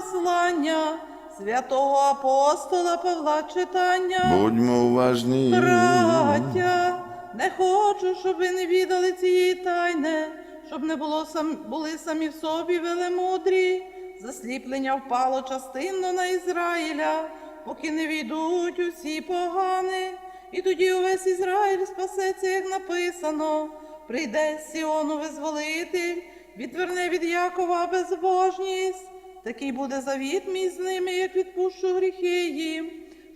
послання святого апостола Павла читання. Будьмо уважні. Браття, не хочу, щоб ви не відали цієї тайни, щоб не було сам, були самі в собі велемудрі. Засліплення впало частинно на Ізраїля, поки не війдуть усі погани. І тоді увесь Ізраїль спасеться, як написано. Прийде з Сіону визволитель, відверне від Якова безбожність. Такий буде завіт мій з ними, як відпущу гріхи їм.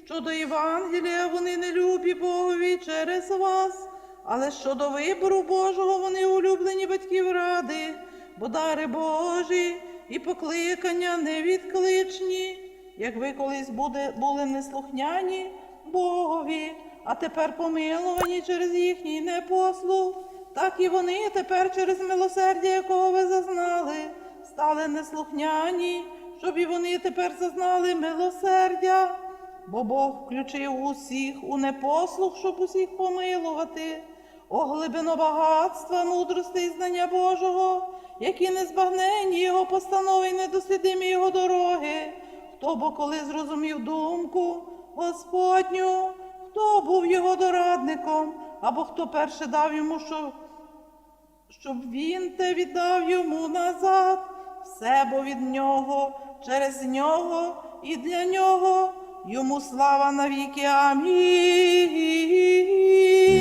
Щодо Євангелія вони не любі Богові через вас, але щодо вибору Божого вони улюблені батьків ради, бо дари Божі і покликання невідкличні, як ви колись буде, були неслухняні Богові, а тепер помилувані через їхній непослух, так і вони тепер через милосердя, якого ви зазнали, стали неслухняні, щоб і вони тепер зазнали милосердя. Бо Бог включив усіх у непослух, щоб усіх помилувати. О глибино багатства, мудрости і знання Божого, які незбагненні його постанови і недослідимі його дороги. Хто бо коли зрозумів думку Господню, хто був його дорадником, або хто перше дав йому, що щоб він те віддав йому назад, все бо від нього, через нього і для нього, йому слава навіки. Амінь.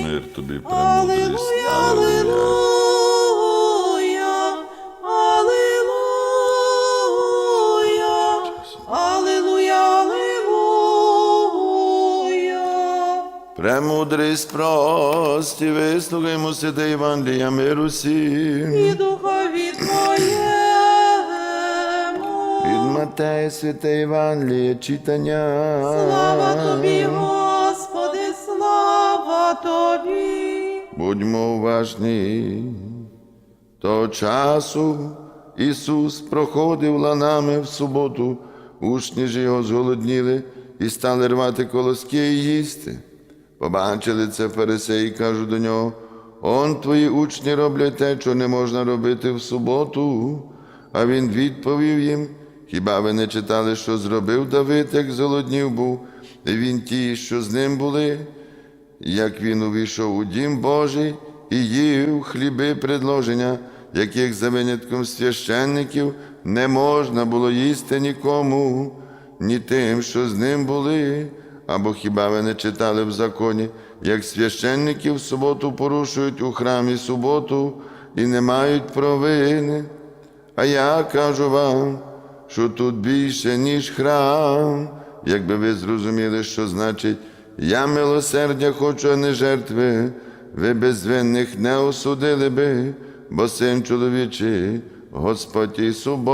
Мир тобі премудрість. Аллилуйя. Премудрість прості, вислухаймо святе Євангелія миру всім. І духові Твоєму. Матея святе Євангеліє читання. Слава тобі, Господи, слава тобі. Будьмо уважні. Того часу Ісус проходив ланами в суботу, учні ж його зголодніли і стали рвати колоски і їсти. Побачили це фарисеї, кажуть до нього, он твої учні роблять те, що не можна робити в суботу. А він відповів їм, хіба ви не читали, що зробив Давид, як зголоднів був, і він ті, що з ним були? як він увійшов у дім Божий і їв хліби предложення, яких за винятком священників не можна було їсти нікому, ні тим, що з ним були. Або хіба ви не читали в законі, як священники в суботу порушують у храмі суботу і не мають провини? А я кажу вам, що тут більше, ніж храм, якби ви зрозуміли, що значить я милосердя хочу, а не жертви, ви безвинних не осудили би, бо син чоловічий, Господь і суботи.